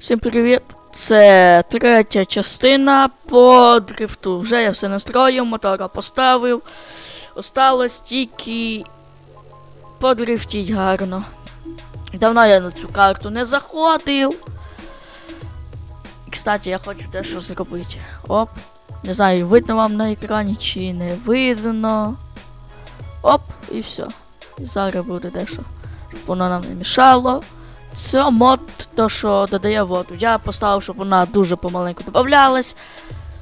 Всім привіт! Це третя частина по дрифту. Вже я все настроїв, мотора поставив. Осталось тільки подрифтіть гарно. Давно я на цю карту не заходив. Кстати, я хочу дещо зробити. Оп. Не знаю, видно вам на екрані чи не видно. Оп, і все. І зараз буде дещо. Щоб воно нам не мішало. Це мод, то що додає воду. Я поставив, щоб вона дуже помаленьку додавалась.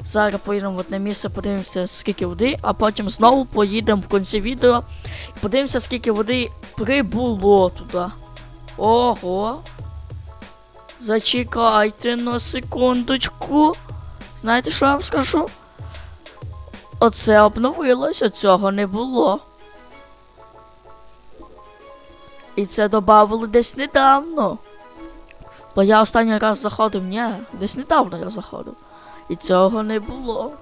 Зараз поїдемо в одне місце, подивимося, скільки води, а потім знову поїдемо в кінці відео і подивимося, скільки води прибуло туди. Ого. Зачекайте на секундочку. Знаєте, що я вам скажу? Оце обновилося, цього не було. І це додавали десь недавно. Бо я останній раз заходив, ні, десь недавно я заходив. І цього не було.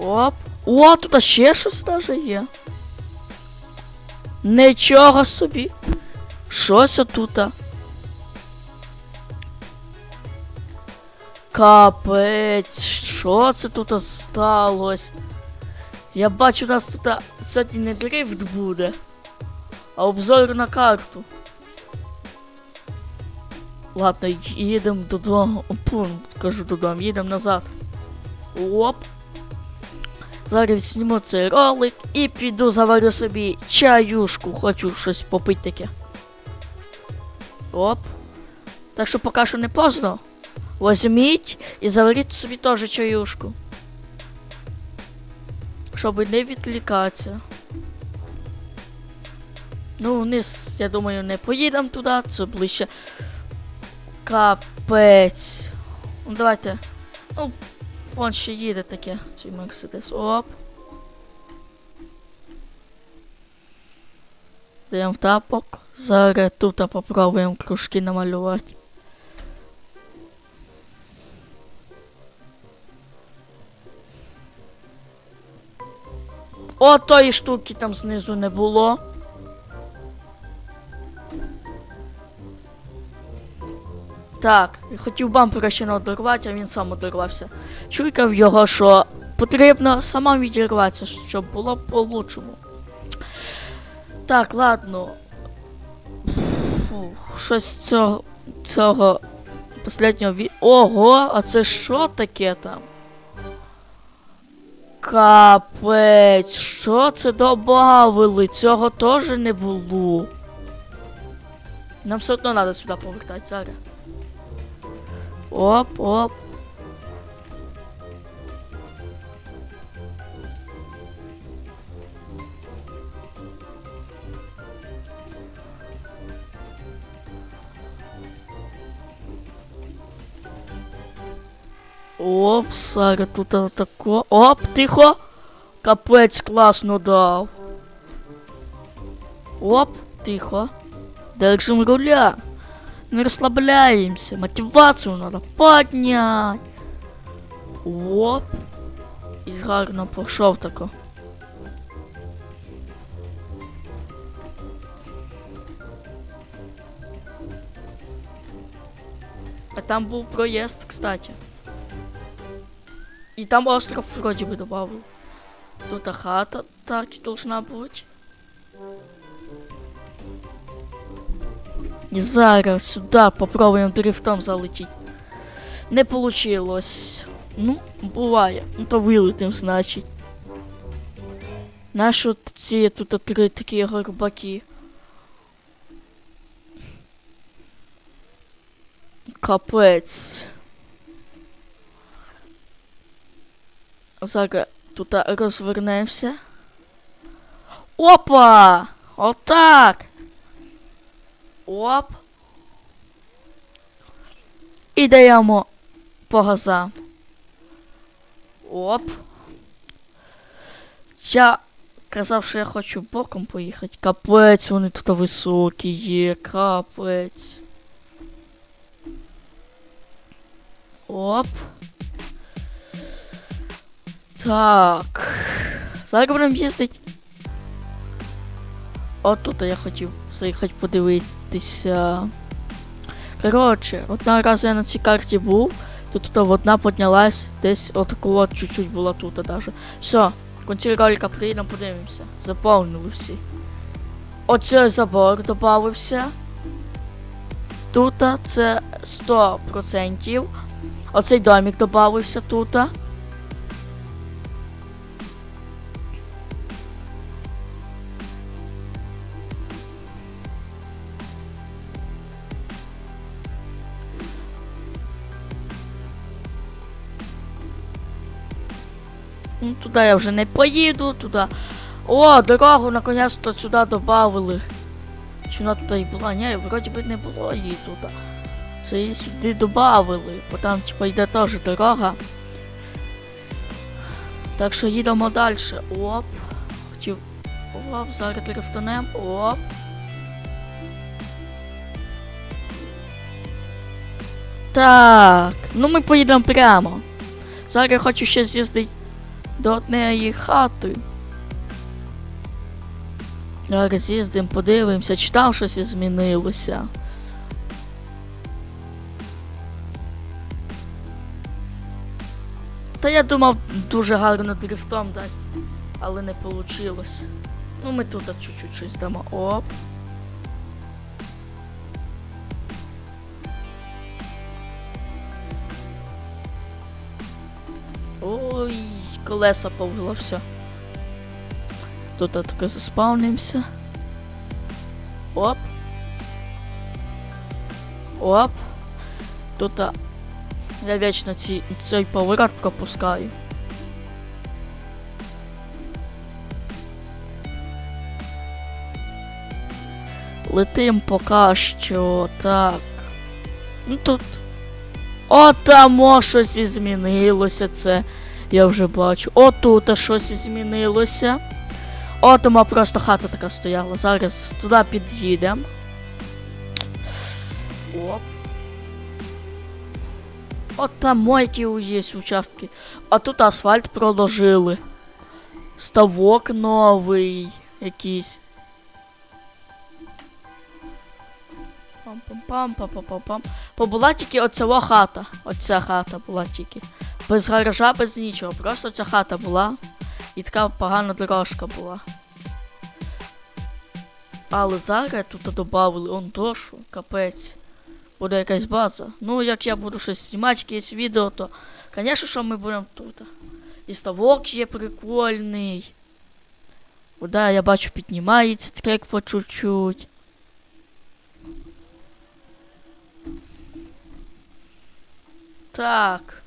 Оп. О, тут ще щось даже є. Нічого собі. Щось отута. Капець, що це тут сталося? Я бачу, у нас тут сьогодні не дрифт буде, а обзор на карту. Ладно, їдемо додому. Пу, кажу додому, їдемо назад. Оп. Зараз зніму цей ролик і піду заварю собі чаюшку. Хочу щось попити таке. Оп. Так що поки що не поздно. Возьміть і заваріть собі теж чаюшку. Щоб не відвлікатися. Ну, вниз, я думаю, не поїдемо туди, це ближче. Капець. Ну, давайте. Ну, вон ще їде таке, цей Мерседес. Оп. Даємо тапок. Зараз тут попробуємо кружки намалювати. О, тої штуки там знизу не було. Так, хотів бампера ще не одорвати, а він сам одорвався. Чуйкав його, що потрібно самому відірватися, щоб було по-лучшому. Так, ладно. Фух, щось цього. цього останнього від. Ого, а це що таке там? Капець, що це добавили? Цього теж не було. Нам все одно треба сюди повертати зараз. Оп, оп. Оп, Сара, тут тако. Оп, тихо. Капець класно дав. Оп, тихо. Держим руля. Не розслабляємося. Мотивацію треба підняти. Оп. І гарно пішов тако. А там був проїзд, кстати. И там остров вроде бы добавил. Тут хата так должна быть. И зараз сюда попробуем дрифтом залететь. Не получилось. Ну, буває. Ну то вилетим, значить. Наші ці тут три такі горбаки. Капець. Зараз тут розвернемося. Опа! Отак! Оп. І даємо по газам. Оп. Я казав, що я хочу боком поїхати. Капець, вони тут високі є, капець. Оп. Так. Зараз будемо їздити. От тут я хотів заїхати подивитися. Коротше, одного разу я на цій карті був, то тут одна піднялась, десь отаку от чуть-чуть була тут даже. Все, в кінці ролика приїдемо, подивимося. Заповнили всі. Оцей забор додався. Тут це 100%. Оцей домик додався тут. Туди я вже не поїду, туди. О, дорогу наконець-то сюди додали. Чи вона тут і була? Ні, вроді би не було її тут. Це її сюди додали, бо там типа йде теж дорога. Так що їдемо далі. Оп. Хотів. Оп, зараз дрифтанем. Оп. Так, ну ми поїдемо прямо. Зараз я хочу ще з'їздити до однієї хати. Зараз їздимо, подивимося, чи там щось і змінилося. Та я думав дуже гарно дрифтом дати, але не вийшло. Ну ми тут чуть-чуть щось дамо. Оп. Ой, колеса повело все. Тут таке заспавнимося. Оп. Оп. Тут я вічно ці, цей поворот пропускаю. Летим поки що так. Ну тут. О, там о, щось змінилося це. Я вже бачу. О, тут щось змінилося. О, там просто хата така стояла. Зараз туди під'їдемо. Оп. От там мойки є участки. А тут асфальт проложили. Ставок новий якийсь. Пам-пам-пам-пам-пам-пам. Побула тільки оця хата. Оця хата була тільки. Без гаража, без нічого. Просто ця хата була. І така погана дорожка була. Але зараз тут додали он дошу, капець. Буде якась база. Ну, як я буду щось знімати, якесь відео, то, звісно, що ми будемо тут. І ставок є прикольний. Вода, я бачу, піднімається трек по чуть-чуть. Так.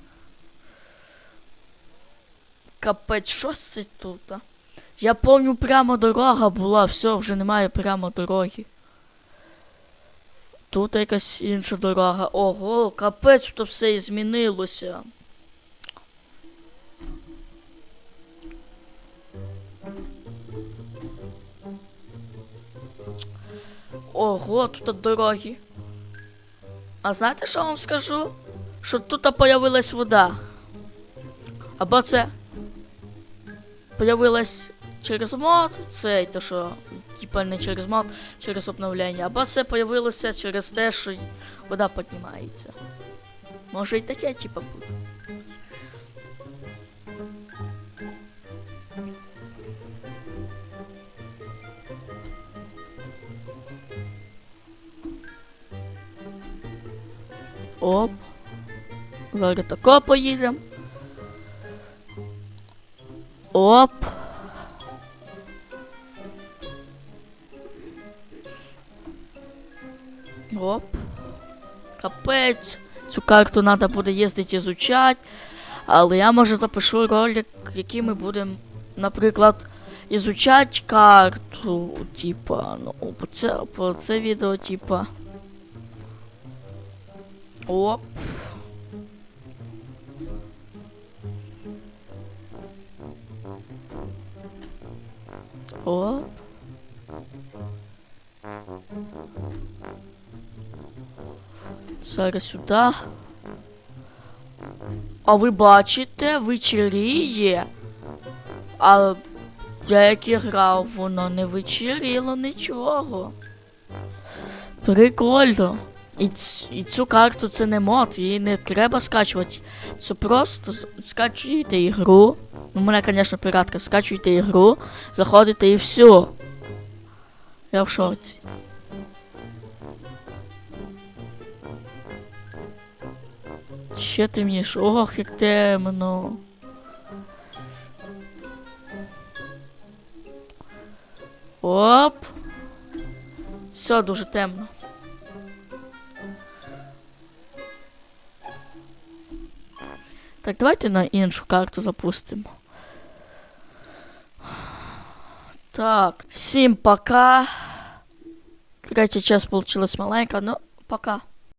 Капець, що це тут? А? Я помню, прямо дорога була, все, вже немає прямо дороги. Тут якась інша дорога. Ого, капець, тут все і змінилося. Ого, тут дороги. А знаєте, що вам скажу? Що тут появилась вода. Або це появилась через мод, цей, то що, типа не через мод, через обновлення, або це появилося через те, що вода піднімається. Може і таке, типа, буде. Оп. Зараз тако поїдемо. Оп. Оп. Капець. Цю карту треба буде їздити ізучати. Але я може запишу ролик, який ми будемо, наприклад, ізучати карту. Типа, ну, по це, по це відео, типа. Оп. Оп. Зараз сюди. А ви бачите, вечеріє. А я як і грав, воно не вечеріло нічого. Прикольно. І, ц- і цю карту це не мод, її не треба скачувати. Це просто скачуєте ігру. У мене, звісно, піратка, скачуєте ігру, заходите і все. Я в шоці. Ще темніше. Ох, як темно. Оп. Все дуже темно. Так, давайте на іншу карту запустимо. Так, всім пока. Третя час получилась маленька, но пока.